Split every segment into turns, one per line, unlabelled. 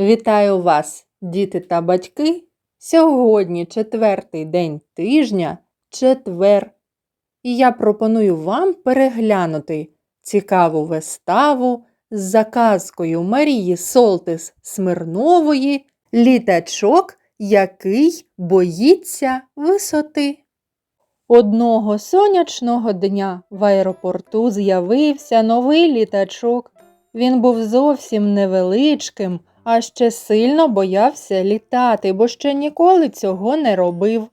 Вітаю вас, діти та батьки! Сьогодні четвертий день тижня, четвер. І я пропоную вам переглянути цікаву виставу з заказкою Марії Солтис Смирнової Літачок, який боїться висоти. Одного сонячного дня в аеропорту з'явився новий літачок. Він був зовсім невеличким, а ще сильно боявся літати, бо ще ніколи цього не робив.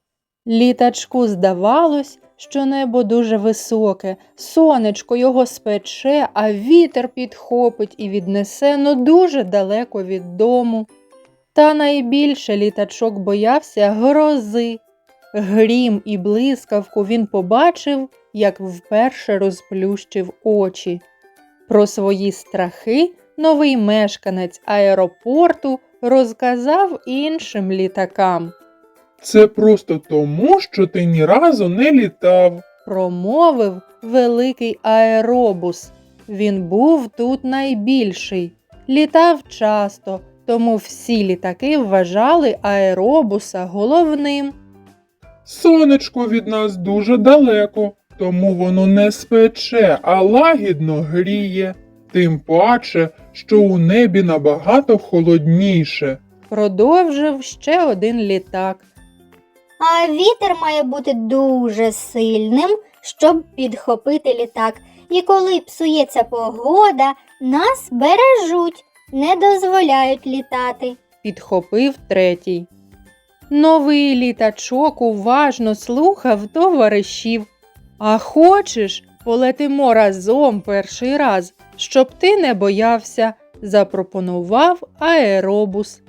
Літачку здавалось, що небо дуже високе, сонечко його спече, а вітер підхопить і віднесе ну дуже далеко від дому. Та найбільше літачок боявся грози. Грім і блискавку він побачив, як вперше розплющив очі. Про свої страхи новий мешканець аеропорту розказав іншим літакам.
Це просто тому, що ти ні разу не літав.
Промовив великий аеробус. Він був тут найбільший. Літав часто, тому всі літаки вважали аеробуса головним.
Сонечко від нас дуже далеко, тому воно не спече, а лагідно гріє. Тим паче, що у небі набагато холодніше.
Продовжив ще один літак.
А вітер має бути дуже сильним, щоб підхопити літак. І коли псується погода, нас бережуть, не дозволяють літати.
підхопив третій. Новий літачок уважно слухав товаришів. А хочеш, полетимо разом перший раз, щоб ти не боявся, запропонував аеробус.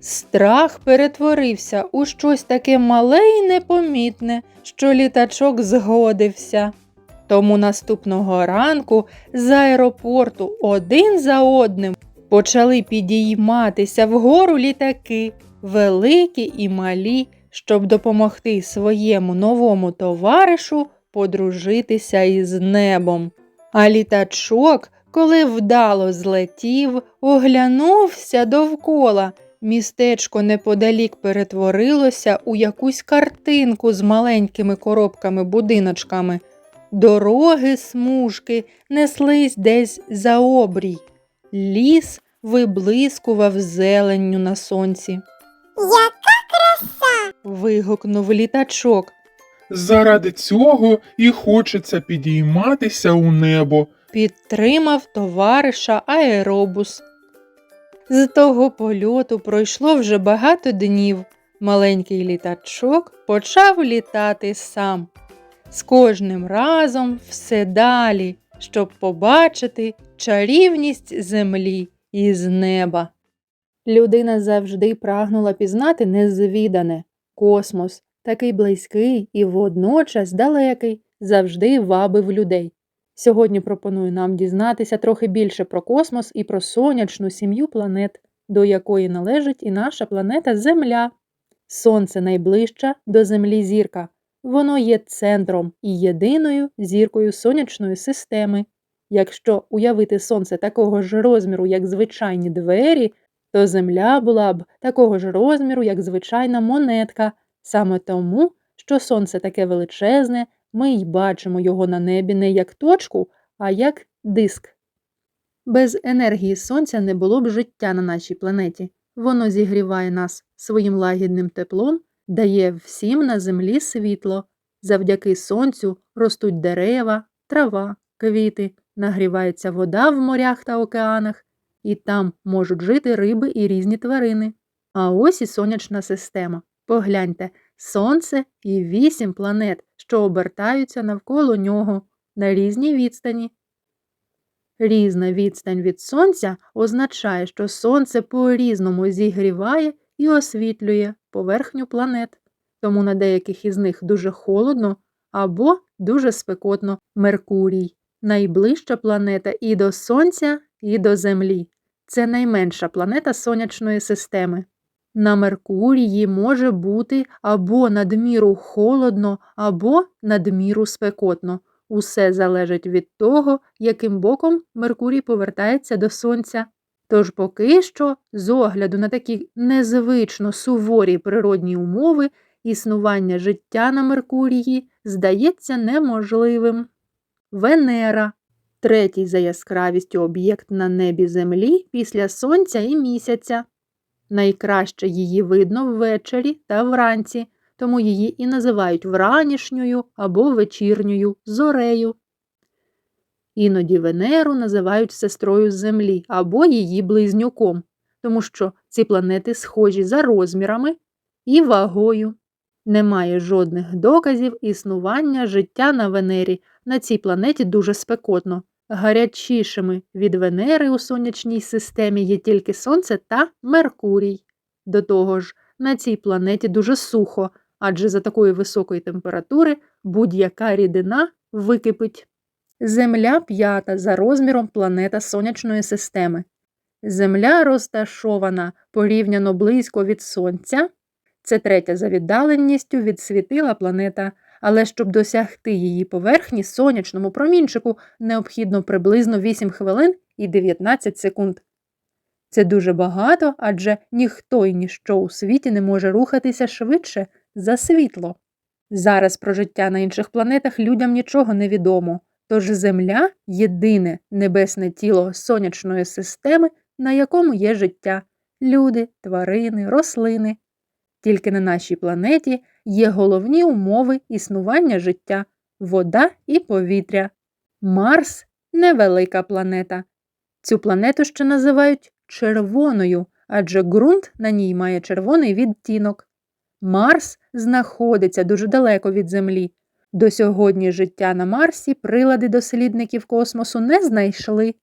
Страх перетворився у щось таке мале і непомітне, що літачок згодився. Тому наступного ранку з аеропорту один за одним почали підійматися вгору літаки, великі і малі, щоб допомогти своєму новому товаришу подружитися із небом. А літачок, коли вдало злетів, оглянувся довкола. Містечко неподалік перетворилося у якусь картинку з маленькими коробками-будиночками. Дороги смужки неслись десь за обрій. Ліс виблискував зеленню на сонці.
Яка краса!
Вигукнув літачок.
Заради цього і хочеться підійматися у небо.
Підтримав товариша аеробус. З того польоту пройшло вже багато днів. Маленький літачок почав літати сам. З кожним разом все далі, щоб побачити чарівність землі із неба. Людина завжди прагнула пізнати незвідане. Космос, такий близький і водночас далекий, завжди вабив людей. Сьогодні пропоную нам дізнатися трохи більше про космос і про сонячну сім'ю планет, до якої належить і наша планета Земля. Сонце найближча до Землі зірка. Воно є центром і єдиною зіркою сонячної системи. Якщо уявити сонце такого ж розміру, як звичайні двері, то Земля була б такого ж розміру, як звичайна монетка. Саме тому, що сонце таке величезне, ми й бачимо його на небі не як точку, а як диск. Без енергії сонця не було б життя на нашій планеті. Воно зігріває нас своїм лагідним теплом, дає всім на землі світло. Завдяки сонцю ростуть дерева, трава, квіти, нагрівається вода в морях та океанах, і там можуть жити риби і різні тварини. А ось і сонячна система. Погляньте, Сонце і вісім планет, що обертаються навколо нього на різній відстані. Різна відстань від Сонця означає, що Сонце по-різному зігріває і освітлює поверхню планет, тому на деяких із них дуже холодно або дуже спекотно Меркурій, найближча планета і до Сонця, і до Землі. Це найменша планета сонячної системи. На Меркурії може бути або надміру холодно, або надміру спекотно. Усе залежить від того, яким боком Меркурій повертається до Сонця. Тож поки що, з огляду на такі незвично суворі природні умови, існування життя на Меркурії здається неможливим. Венера третій за яскравістю об'єкт на небі Землі після Сонця і місяця. Найкраще її видно ввечері та вранці, тому її і називають вранішньою або вечірньою зорею. Іноді Венеру називають сестрою Землі або її близнюком, тому що ці планети схожі за розмірами і вагою. Немає жодних доказів існування життя на Венері. На цій планеті дуже спекотно. Гарячішими від Венери у сонячній системі є тільки Сонце та Меркурій. До того ж, на цій планеті дуже сухо, адже за такої високої температури будь-яка рідина википить. Земля п'ята за розміром планета сонячної системи. Земля розташована порівняно близько від Сонця. Це третя за віддаленістю від світила планета, але щоб досягти її поверхні сонячному промінчику необхідно приблизно 8 хвилин і 19 секунд. Це дуже багато, адже ніхто і ніщо у світі не може рухатися швидше за світло. Зараз про життя на інших планетах людям нічого не відомо, тож Земля єдине небесне тіло сонячної системи, на якому є життя люди, тварини, рослини. Тільки на нашій планеті є головні умови існування життя вода і повітря. Марс невелика планета. Цю планету ще називають червоною, адже ґрунт на ній має червоний відтінок. Марс знаходиться дуже далеко від Землі. До сьогодні життя на Марсі прилади дослідників космосу не знайшли.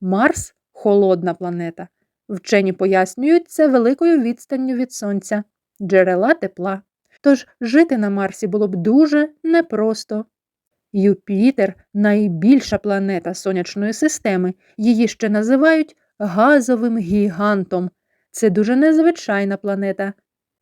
Марс холодна планета. Вчені пояснюють це великою відстанню від Сонця, джерела тепла. Тож жити на Марсі було б дуже непросто. Юпітер найбільша планета сонячної системи. Її ще називають газовим гігантом. Це дуже незвичайна планета.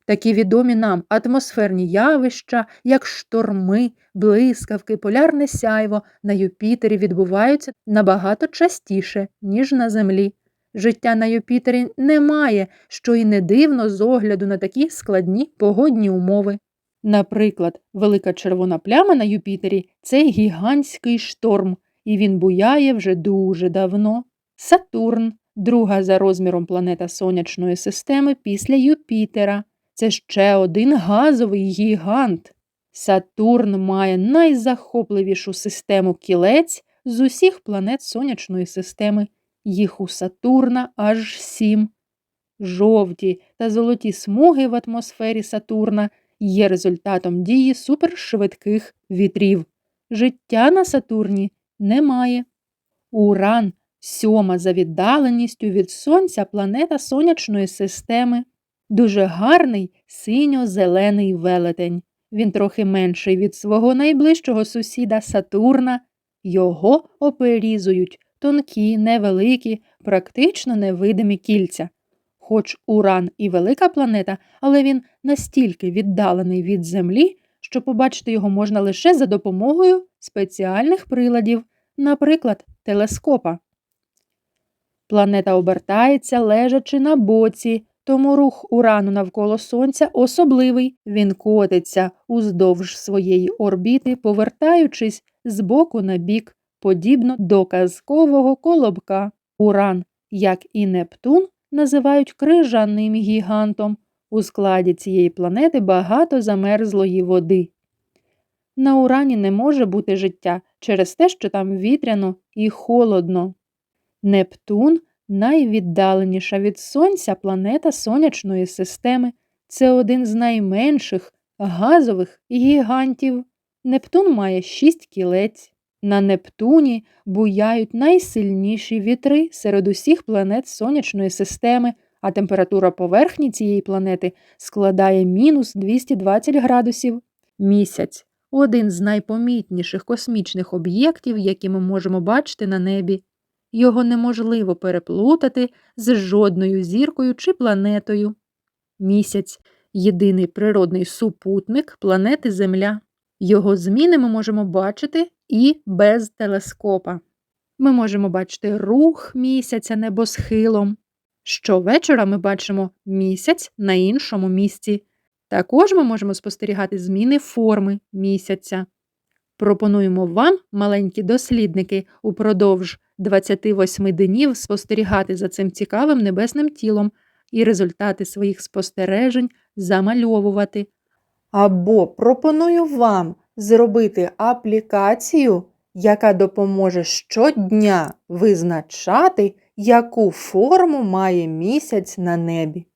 Такі відомі нам атмосферні явища, як шторми, блискавки, полярне сяйво на Юпітері відбуваються набагато частіше, ніж на Землі. Життя на Юпітері немає, що і не дивно з огляду на такі складні погодні умови. Наприклад, велика червона пляма на Юпітері це гігантський шторм, і він буяє вже дуже давно. Сатурн, друга за розміром планета сонячної системи після Юпітера. Це ще один газовий гігант. Сатурн має найзахопливішу систему кілець з усіх планет сонячної системи. Їх у Сатурна аж сім. Жовті та золоті смуги в атмосфері Сатурна є результатом дії супершвидких вітрів. Життя на Сатурні немає. Уран сьома за віддаленістю від Сонця планета сонячної системи. Дуже гарний синьо-зелений велетень. Він трохи менший від свого найближчого сусіда Сатурна. Його оперізують тонкі, невеликі, практично невидимі кільця. Хоч Уран і велика планета, але він настільки віддалений від Землі, що побачити його можна лише за допомогою спеціальних приладів, наприклад, телескопа. Планета обертається, лежачи на боці, тому рух урану навколо Сонця особливий. Він котиться уздовж своєї орбіти, повертаючись з боку на бік, подібно до казкового колобка. Уран, як і Нептун, називають крижаним гігантом. У складі цієї планети багато замерзлої води. На Урані не може бути життя через те, що там вітряно і холодно. Нептун найвіддаленіша від Сонця планета сонячної системи. Це один з найменших газових гігантів. Нептун має шість кілець. На Нептуні буяють найсильніші вітри серед усіх планет сонячної системи, а температура поверхні цієї планети складає мінус 220 градусів. Місяць один з найпомітніших космічних об'єктів, які ми можемо бачити на небі. Його неможливо переплутати з жодною зіркою чи планетою. Місяць єдиний природний супутник планети Земля. Його зміни ми можемо бачити і без телескопа. Ми можемо бачити рух місяця небосхилом, Щовечора ми бачимо місяць на іншому місці. Також ми можемо спостерігати зміни форми місяця. Пропонуємо вам, маленькі дослідники, упродовж 28 днів спостерігати за цим цікавим небесним тілом і результати своїх спостережень замальовувати. Або пропоную вам зробити аплікацію, яка допоможе щодня визначати, яку форму має місяць на небі.